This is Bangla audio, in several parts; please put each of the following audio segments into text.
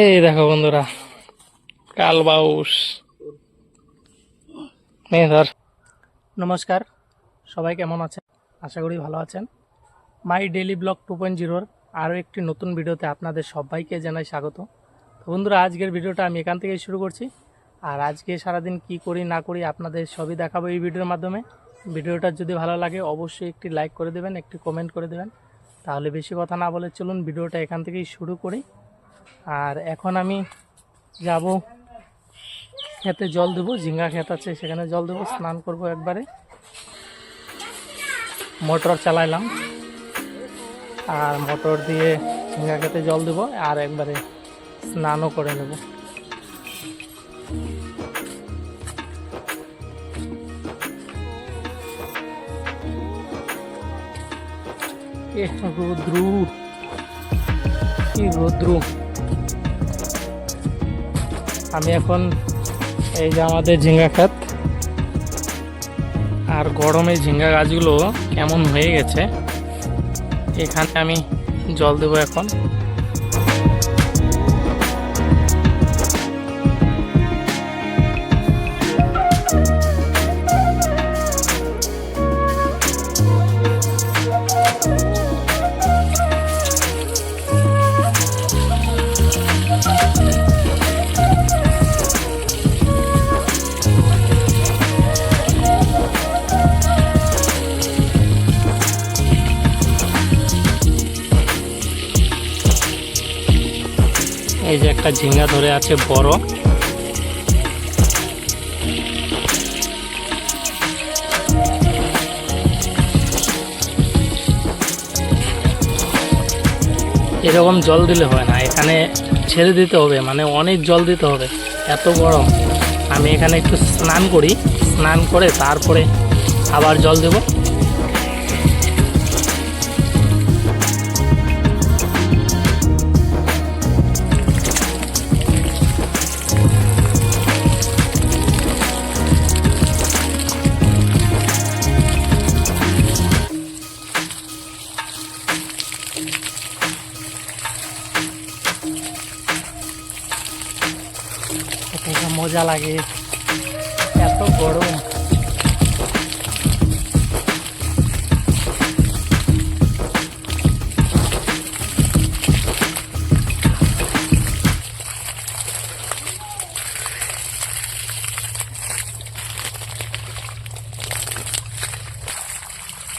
এই দেখো বন্ধুরা, কাল বাউস ধর। নমস্কার, সবাই কেমন আছেন? আশা করি ভালো আছেন। My daily blog two point জিরোর আরও একটি নতুন ভিডিওতে আপনাদের সবাইকে জানাই স্বাগত। তো বন্ধুরা, আজকের ভিডিওটা আমি এখান থেকেই শুরু করছি। আর আজকে সারাদিন কি করি না করি আপনাদের সবই দেখাবো এই ভিডিওর মাধ্যমে। ভিডিওটা যদি ভালো লাগে, অবশ্যই একটি লাইক করে দেবেন, একটি কমেন্ট করে দেবেন। তাহলে বেশি কথা না বলে চলুন ভিডিওটা এখান থেকেই শুরু করি। আর এখন আমি যাব খেতে জল দেবো, ঝিঙ্গা ক্ষেত আছে, সেখানে জল দেবো, স্নান করব একবারে। মোটর চালাইলাম। আর মোটর দিয়ে ঝিঙ্গা খেতে জল দেবো আর একবারে স্নানও করে নেব। রৌদ্রু। কি রৌদ্রু। আমি এখন এই যে আমাদের ঝিঙ্গা খাত আর গরমে ঝিঙ্গা গাছগুলো কেমন হয়ে গেছে, এখানে আমি জল দেবো এখন। এই যে একটা ঝিঙ্গা ধরে আছে বড়। এরকম জল দিলে হয় না, এখানে ছেড়ে দিতে হবে মানে অনেক জল দিতে হবে, এত গরম। আমি এখানে একটু স্নান করি, স্নান করে তারপরে আবার জল দেবো। কতটা মজা লাগে। এত গরম।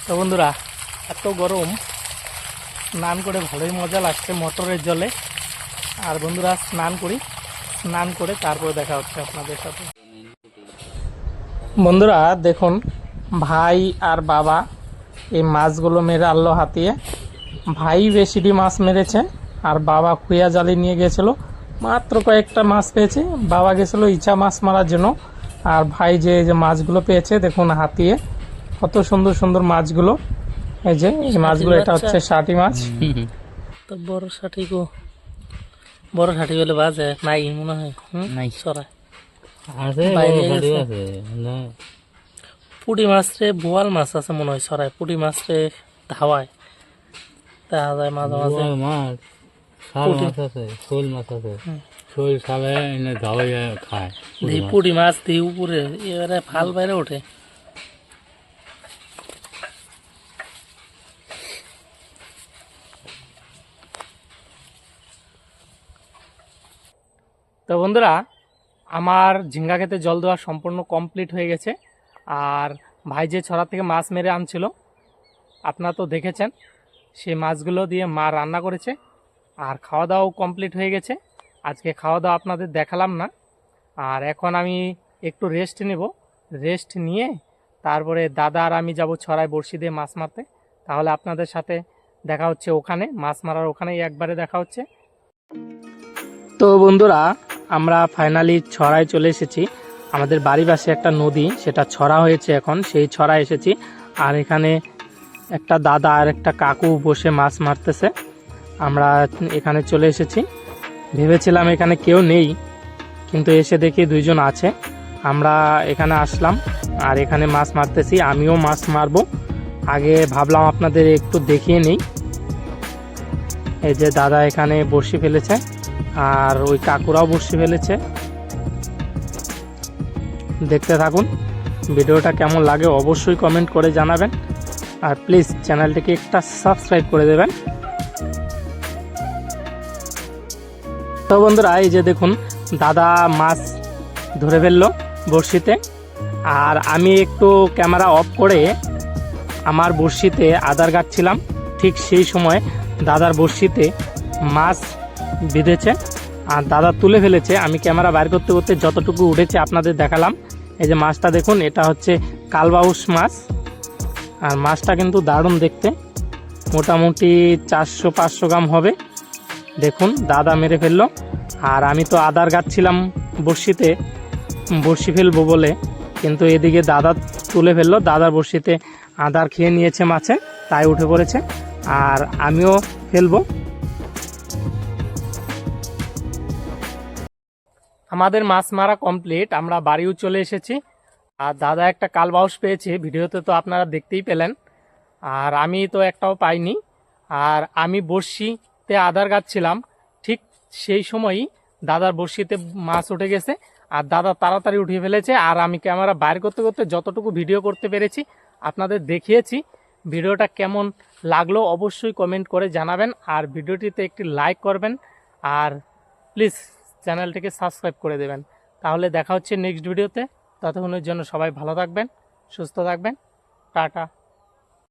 তো বন্ধুরা, এত গরম। স্নান করে ভালোই মজা লাগছে মোটরের জলে। আর বন্ধুরা, স্নান করি। স্নান করে তারপরে দেখা হচ্ছে আপনাদের সাথে। বন্ধুরা দেখুন ভাই আর বাবা এই মাছগুলো মেরে আনলো হাতিয়ে। ভাই বেশিটি মাছ মেরেছে আর বাবা খুয়া জালি নিয়ে গেছিল। মাত্র কয়েকটা মাছ পেয়েছে। বাবা গেছিল ইচা মাছ মারার জন্য। আর ভাই যে এই যে মাছগুলো পেয়েছে দেখুন হাতিয়ে কত সুন্দর সুন্দর মাছগুলো। এই যে এই মাছগুলো এটা হচ্ছে ষাটি মাছ। তো বড় ষাটি গো। বড় ষাটি বলে বাজে। নাই মনে হয়। নাই। না। পুঁটি মাছ রে বোয়াল মাছ আছে মনে হয় সরাই পুঁটি মাছ রে ধাওয়ায়। দেখা যায় মাঝে মাঝে। মাছ মাছ আছে শোল মাছ আছে। শোল শালে এনে ধাওয়া খায় পুঁটি মাছ। দিই উপরে এবারে ফাল বাইরে ওঠে। তো বন্ধুরা, আমার ঝিঙ্গা খেতে জল দেওয়া সম্পূর্ণ কমপ্লিট হয়ে গেছে। আর ভাই যে ছড়া থেকে মাছ মেরে আনছিল, আপনারা তো দেখেছেন সেই মাছগুলো দিয়ে মা রান্না করেছে আর খাওয়া দাওয়াও কমপ্লিট হয়ে গেছে। আজকে খাওয়া দাওয়া আপনাদের দেখালাম না। আর এখন আমি একটু রেস্ট নেব। রেস্ট নিয়ে তারপরে দাদা আর আমি যাব ছড়ায় বড়শি দিয়ে মাছ মারতে। তাহলে আপনাদের সাথে দেখা হচ্ছে ওখানে, মাছ মারার ওখানেই একবারে দেখা হচ্ছে। তো বন্ধুরা আমরা ফাইনালি ছড়ায় চলে এসেছি। আমাদের বাড়ির পাশে একটা নদী, সেটা ছড়া হয়েছে এখন, সেই ছড়া এসেছি। আর এখানে একটা দাদা আর একটা কাকু বসে মাছ মারতেছে। আমরা এখানে চলে এসেছি। ভেবেছিলাম এখানে কেউ নেই, কিন্তু এসে দেখি দুইজন আছে। আমরা এখানে আসলাম আর এখানে মাছ মারতেছি, আমিও মাছ মারবো। আগে ভাবলাম আপনাদের একটু দেখিয়ে নিই। এই যে দাদা এখানে বড়শি ফেলেছে, আর ওই কাকুরাও বসে ফেলেছে। দেখতে থাকুন, ভিডিওটা কেমন লাগে অবশ্যই কমেন্ট করে জানাবেন। আর প্লিজ চ্যানেলটিকে একটা সাবস্ক্রাইব করে দেবেন। তো বন্ধুরা, এই যে দেখুন, দাদা মাছ ধরে ফেলল বড়শিতে। আর আমি একটু ক্যামেরা অফ করে আমার বড়শিতে আদার গাচ্ছিলাম ঠিক সেই সময় দাদার বড়শিতে মাছ বিঁধেছে। আর দাদা তুলে ফেলেছে। আমি ক্যামেরা বাইর করতে করতে যতটুকু উঠেছে আপনাদের দেখালাম। এই যে মাছটা দেখুন, এটা হচ্ছে কালবাউস মাছ। আর মাছটা কিন্তু দারুণ দেখতে। মোটামুটি চারশো, পাঁচশো গ্রাম হবে। দেখুন, দাদা মেরে ফেলল। আর আমি তো আদার গাচ্ছিলাম বড়শিতে, বড়শি ফেলব বলে। কিন্তু এদিকে দাদা তুলে ফেলল। দাদার বড়শিতে আদার খেয়ে নিয়েছে মাছে, তাই উঠে পড়েছে। আর আমিও ফেলব আমাদের মাছ মারা কমপ্লিট আমরা বাড়িও চলে এসেছি। আর দাদা একটা কালবাউস পেয়েছে, ভিডিওতে তো আপনারা দেখতেই পেলেন। আর আমি তো একটাও পাইনি। আর আমি বড়শিতে আদার গাচ্ছিলাম, ঠিক সেই সময়ই দাদার বড়শিতে মাছ উঠে গেছে। আর দাদা তাড়াতাড়ি উঠিয়ে ফেলেছে, আর আমি ক্যামেরা বাইর করতে করতে যতটুকু ভিডিও করতে পেরেছি, আপনাদের দেখিয়েছি। ভিডিওটা কেমন লাগল অবশ্যই কমেন্ট করে জানাবেন, আর ভিডিওটিতে একটি লাইক করবেন, আর প্লিজ চ্যানেলটিকে সাবস্ক্রাইব করে দেবেন। তাহলে দেখা হচ্ছে নেক্সট ভিডিওতে ততক্ষণের জন্য সবাই ভালো থাকবেন, সুস্থ থাকবেন। টাটা।